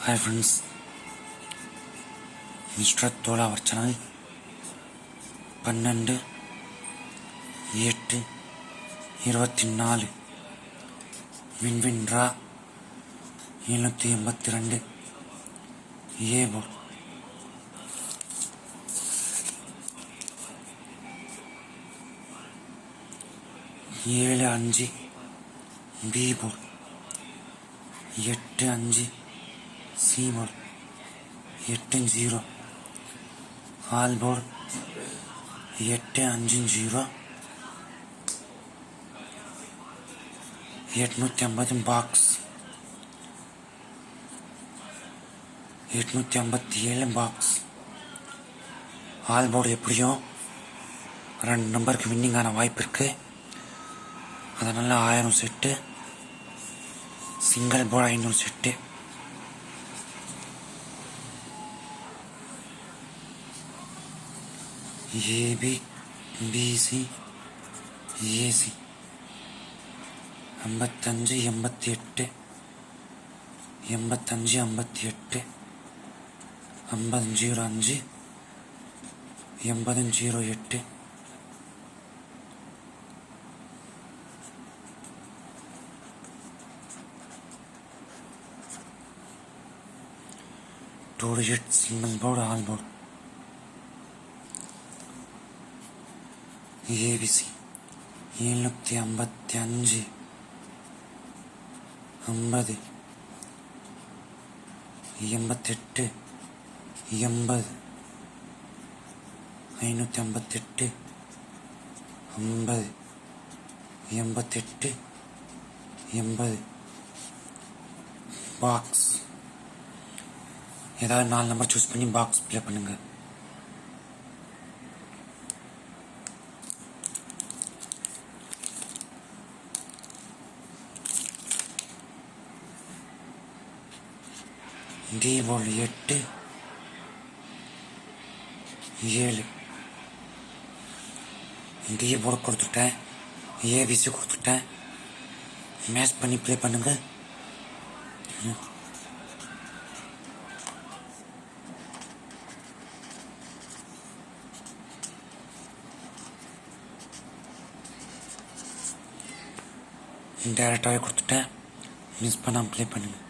Hi friends mister Thola அவர் பன்னெண்டு எட்டு இருபத்தி நாலு வின்வின்ரா எழுநூற்றி எண்பத்தி ரெண்டு ஏ ஏழு அஞ்சு பி போர்ட் எட்டு அஞ்சு சி எட்டு ஜீரோ ஆல் போர்டு. எட்டு அஞ்சு ஜீரோ எட்நூற்றி ஐம்பது பாக்ஸ் எட்நூற்றி ஐம்பத்தி ஏழு பாக்ஸ் ஆல் போர்டு எப்படியும் ரெண்டு நம்பருக்கு வின்னிங்கான வாய்ப்பு இருக்குது அதனால் ஆயிரம் செட்டு சிங்கிள் போர்டு ஐநூறு செட்டு ஏபி பிசி ஏசி ஐம்பத்தஞ்சு எண்பத்தி எட்டு எண்பத்தஞ்சு ஐம்பத்தி எட்டு ஐம்பது ஜீரோ அஞ்சு எண்பது ஜீரோ எட்டு two digit single board all board ABC எழுநூற்றி ஐம்பத்தி அஞ்சு. ஐம்பது. எண்பத்தெட்டு எண்பது ஐநூற்றி ஐம்பத்தெட்டு. ஐம்பது. எண்பத்தெட்டு எண்பது பாக்ஸ். ஏதாவது நாலு நம்பர் சூஸ் பண்ணி பாக்ஸ் ப்ளே பண்ணுங்கள் டீபோல் எட்டு ஏழு. டீபோர்டு கொடுத்துட்டேன். ஏபிசி கொடுத்துட்டேன். மேட்ச் பண்ணி ப்ளே பண்ணுங்க. டேரெக்டாகவே கொடுத்துட்டேன். மிஸ் பண்ணாமல் ப்ளே பண்ணுங்கள்